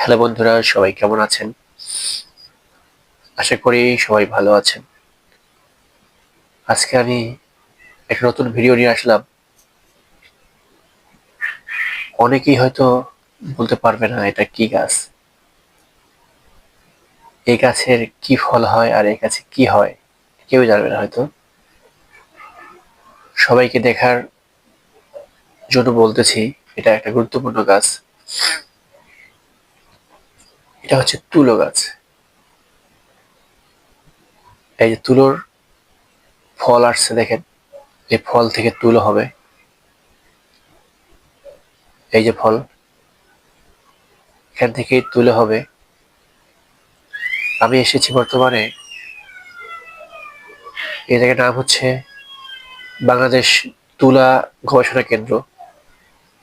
Hello বন্ধুরা, সবাই কেমন আছেন? আশা করি সবাই ভালো আছেন। আজকে আমি একটা নতুন ভিডিও নিয়ে আসলাম। অনেকেই হয়তো বলতে পারবে না এটা কি গাছ। এই গাছের কি ফল হয় আর এই গাছে কি হয়, কেউ জানবে না হয়তো। সবাইকে দেখার জন্য বলতেছি, এটা একটা গুরুত্বপূর্ণ গাছ। এটা হচ্ছে তুলো গাছ। এই যে তুলোর ফল আসছে দেখেন, এই ফল থেকে তুলো হবে। এই যে ফল, এখান থেকেই তুলে হবে। আমি এসেছি বর্তমানে, এই জায়গার নাম হচ্ছে বাংলাদেশ তুলা গবেষণা কেন্দ্র।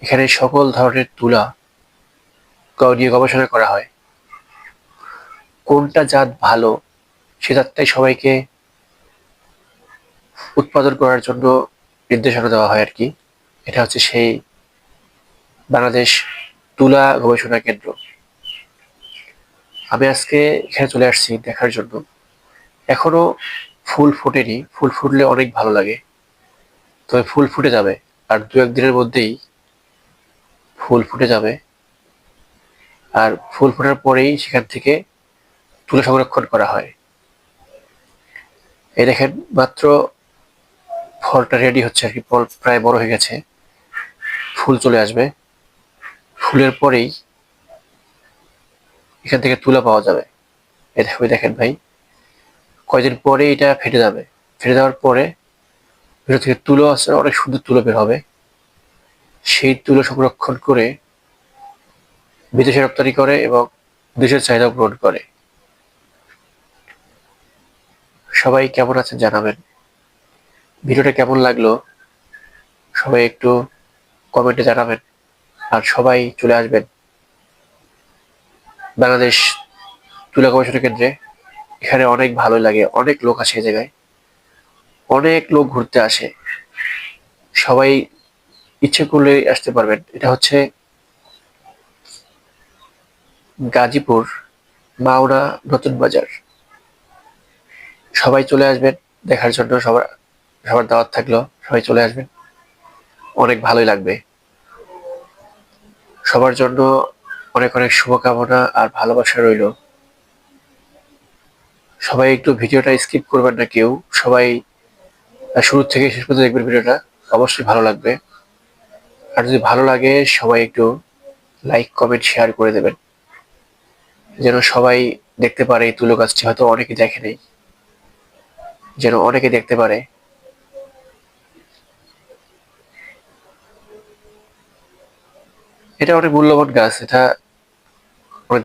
এখানে সকল ধরনের তুলা নিয়ে গবেষণা করা হয়। কোনটা জাত ভালো, সে জাতটাই সবাইকে উৎপাদন করার জন্য নির্দেশনা দেওয়া হয় আর কি। এটা হচ্ছে সেই বাংলাদেশ তুলা গবেষণা কেন্দ্র। আমি আজকে এখানে চলে আসছি দেখার জন্য। এখনও ফুল ফোটেনি, ফুল ফুটলে অনেক ভালো লাগে। তবে ফুল ফুটে যাবে, আর দু একদিনের মধ্যেই ফুল ফুটে যাবে। আর ফুল ফোটার পরেই সেখান থেকে তুলা সংরক্ষণ করা হয়। এই দেখেন, মাত্র ফলটা রেডি হচ্ছে আর কি। ফল প্রায় বড় হয়ে গেছে। ফুল চলে আসবে। ফুলের পরেই এখান থেকে তুলা পাওয়া যাবে। দেখো দেখেন ভাই। কয়দিন পরে এটা ফেটে যাবে। ফেটে যাওয়ার পরে ভিতর থেকে তুলো আছে, অনেক সুন্দর তুলো বের হবে। সেই তুলো সংরক্ষণ করে বিদেশে রপ্তানি করে এবং দেশের চাহিদা পূরণ করে। সবাই কেমন আছেন জানাবেন। ভিডিওটা কেমন লাগল সবাই একটু কমেন্টে জানাবেন। আর সবাই চলে আসবেন বাংলাদেশ তুলা গবেষণা কেন্দ্রে। এখানে অনেক ভালো লাগে, অনেক লোক আসে জায়গায়। অনেক লোক ঘুরতে আসে। সবাই ইচ্ছে করলে আসতে পারবেন। এটা হচ্ছে গাজীপুর মাওনা নতুন বাজার সবাই চলে আসবেন, দেখার জন্য সবার সবার দাওয়াত থাকল, সবাই চলে আসবেন। অনেক ভালোই লাগবে। সবার জন্য অনেক অনেক শুভকামনা আর ভালোবাসা রইল। সবাই একটু ভিডিওটা স্কিপ করবেন না কেউ, সবাই শুরু থেকে শেষ পর্যন্ত দেখবেন ভিডিওটা, অবশ্যই ভালো লাগবে। আর যদি ভালো লাগে, সবাই একটু লাইক, কমেন্ট, শেয়ার করে দেবেন। যেন সবাই দেখতে পারে তুলো গাছটি, হয়তো অনেকে দেখে নেই। যেন অনেকে দেখতে পারে। এটা অনেক মূল্যবান গাছ এটা